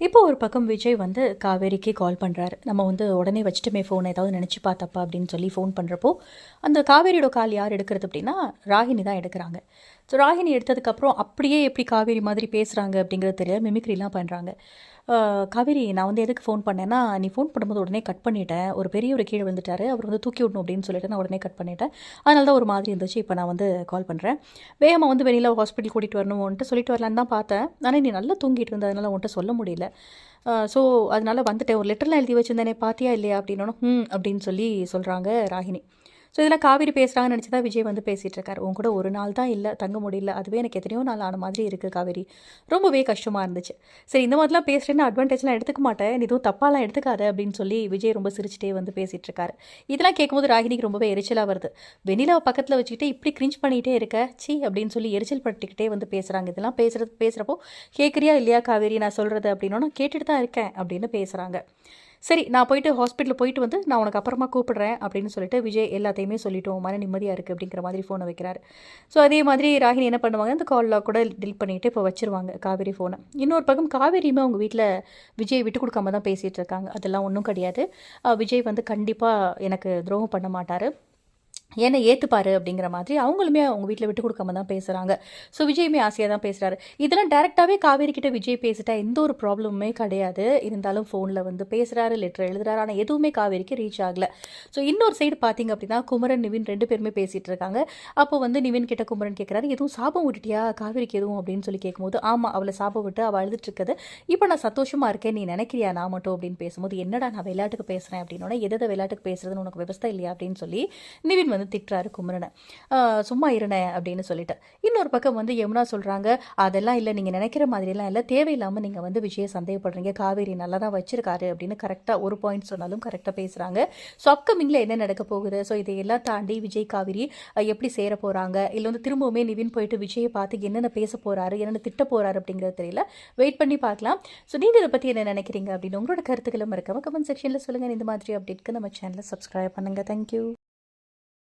இப்போ ஒரு பக்கம் விஜய் வந்து காவேரிக்கு கால் பண்ணுறாரு நம்ம வந்து உடனே வச்சுட்டுமே ஃபோன் ஏதாவது நினச்சி பார்த்தப்பா அப்படின்னு சொல்லி ஃபோன் பண்ணுறப்போ அந்த காவேரியோட கால் யார் எடுக்கிறது அப்படின்னா ராகினி தான் எடுக்கிறாங்க. ஸோ ராகினி எடுத்ததுக்கப்புறம் அப்படியே எப்படி காவேரி மாதிரி பேசுகிறாங்க அப்படிங்கிறது தெரியாது மிமிக்ரிலாம் பண்ணுறாங்க காவேரி நான் வந்து எதுக்கு ஃபோன் பண்ணேன்னா நீ ஃபோன் பண்ணும்போது உடனே கட் பண்ணிட்டேன். ஒரு பெரிய ஒரு கீழே விழுந்துட்டாரு. அவர் வந்து தூக்கி விடணும் அப்படின்னு சொல்லிட்டு நான் உடனே கட் பண்ணிட்டேன். அதனால தான் ஒரு மாதிரி இருந்துச்சு. இப்போ நான் வந்து கால் பண்ணுறேன் வேகமாக வந்து வெளியில் ஹாஸ்பிட்டல் கூட்டிகிட்டு வரணும்ன்ட்டு சொல்லிட்டு வரலான்னு தான் பார்த்தேன். ஆனால் நீ நல்லா தூங்கிட்டு இருந்த அதனால உன்ட்ட சொல்ல முடியல. ஸோ அதனால் வந்துட்டேன். ஒரு லெட்டர்லாம் எழுதி வச்சுருந்தேனே பார்த்தியா இல்லையா அப்படின்னோம் ம் அப்படின்னு சொல்லி சொல்கிறாங்க ராகினி. ஸோ இதில் காவேரி பேசுகிறாங்கன்னு நினச்சி தான் விஜய் வந்து பேசிகிட்டு இருக்காரு உன் கூட ஒரு நாள் தான் இல்லை தங்க முடியல. அதுவே எனக்கு எத்தனையோ நாள் ஆன மாதிரி இருக்குது காவேரி. ரொம்பவே கஷ்டமாக இருந்துச்சு. சரி இந்த மாதிரிலாம் பேசுகிறேன்னு அட்வான்டேஜ்லாம் எடுத்துக்க மாட்டேன். எதுவும் தப்பாலாம் எடுத்துக்காத அப்படின்னு சொல்லி விஜய் ரொம்ப சிரிச்சிட்டே வந்து பேசிகிட்டு இருக்காரு இதெல்லாம் கேட்கும்போது ராகினிக்கு ரொம்பவே எரிச்சலாக வருது. வெண்ணிலாவை பக்கத்தில் வச்சுக்கிட்டு இப்படி கிரிஞ்ச் பண்ணிகிட்டே இருக்க? சி அப்படின்னு சொல்லி எரிச்சல் பட்டுக்கிட்டே வந்து பேசுகிறாங்க இதெல்லாம் பேசுகிறது பேசுகிறப்போ கேட்குறியா இல்லையா காவேரி? நான் சொல்கிறது அப்படின்னா கேட்டுட்டு தான் இருக்கேன் அப்படின்னு பேசுகிறாங்க சரி நான் போயிட்டு ஹாஸ்பிட்டலில் போயிட்டு வந்து நான் உனக்கு அப்புறமா கூப்பிடுறேன் அப்படின்னு சொல்லிட்டு விஜய் எல்லாத்தையுமே சொல்லிட்டோம் மன நிம்மதியாக இருக்குது அப்படிங்கிற மாதிரி ஃபோனை வைக்கிறாரு. ஸோ அதே மாதிரி ராகினி என்ன பண்ணுவாங்க அந்த காலில் கூட டில் பண்ணிவிட்டு இப்போ வச்சுருவாங்க காவேரி ஃபோனை இன்னொரு பக்கம் காவேரியுமே அவங்க வீட்டில் விஜய் விட்டு கொடுக்காம தான் பேசிகிட்டு இருக்காங்க. அதெல்லாம் ஒன்றும் கிடையாது. விஜய் வந்து கண்டிப்பாக எனக்கு துரோகம் பண்ண மாட்டார். என்னை ஏற்றுப்பாரு அப்படிங்கிற மாதிரி அவங்களுமே அவங்க வீட்டில் விட்டு கொடுக்காம தான் பேசுகிறாங்க ஸோ விஜயுமே ஆசையாக தான் பேசுகிறாரு இதெல்லாம் டேரெக்டாகவே காவேரி கிட்ட விஜய் பேசிட்டா எந்த ஒரு ப்ராப்ளமுமே கிடையாது. இருந்தாலும் ஃபோனில் வந்து பேசுகிறாரு லெட்டர் எழுதுறாரு ஆனால் எதுவுமே காவேரிக்கு ரீச் ஆகலை. ஸோ இன்னொரு சைடு பார்த்தீங்க அப்படின்னா குமரன் நிவின் ரெண்டு பேருமே பேசிகிட்டு இருக்காங்க. அப்போ வந்து நிவின் கிட்ட குமரன் கேட்குறாரு எதுவும் சாபம் விட்டுட்டியா? காவேரிக்கு எதுவும்? அப்படின்னு சொல்லி கேட்கும்போது ஆமாம் அவளை சாபம் விட்டு அவள் அழுதுட்டு இருக்குது. இப்போ நான் சந்தோஷமாக இருக்கேன். நீ நினைக்கிறியா நான் மட்டும்? அப்படின்னு பேசும்போது என்னடா நான் விளையாட்டுக்கு பேசுகிறேன் அப்படின்னோட எதை விளையாட்டுக்கு பேசுறதுன்னு உனக்கு விவசாயம் இல்லையா? அப்படின்னு சொல்லி நிவின் வந்து திட்டுறாரு குமரனை. சும்மா இருனேன் அப்படின்னு சொல்லிட்டு. இன்னொரு பக்கம் வந்து யமுனா சொல்கிறாங்க அதெல்லாம் இல்லை நீங்கள் நினைக்கிற மாதிரிலாம் இல்லை. தேவையில்லாமல் நீங்கள் வந்து விஜயை சந்தேகப்படுறீங்க. காவேரி நல்லா தான் வச்சிருக்காரு அப்படின்னு கரெக்டாக ஒரு பாயிண்ட் சொன்னாலும் கரெக்டாக பேசுகிறாங்க ஸோ அப்கமிங்கில் என்ன நடக்க போகுது? ஸோ இதையெல்லாம் தாண்டி விஜய் காவேரி எப்படி சேர போகிறாங்க இல்லை வந்து திரும்பவுமே நிவின் போயிட்டு விஜயை பார்த்து என்னென்ன பேச போகிறாரு என்னென்ன திட்ட போகிறாரு அப்படிங்கிறது தெரியல. வெயிட் பண்ணி பார்க்கலாம். ஸோ நீங்கள் இதை பற்றி என்ன நினைக்கிறீங்க? அப்படின்னு உங்களோட கருத்துக்களும் இருக்கவங்க கமெண்ட் செக்ஷனில் சொல்லுங்கள் இந்த மாதிரி அப்டேட்க்கு நம்ம சேனலை சப்ஸ்கிரைப் பண்ணுங்கள் தேங்க்யூ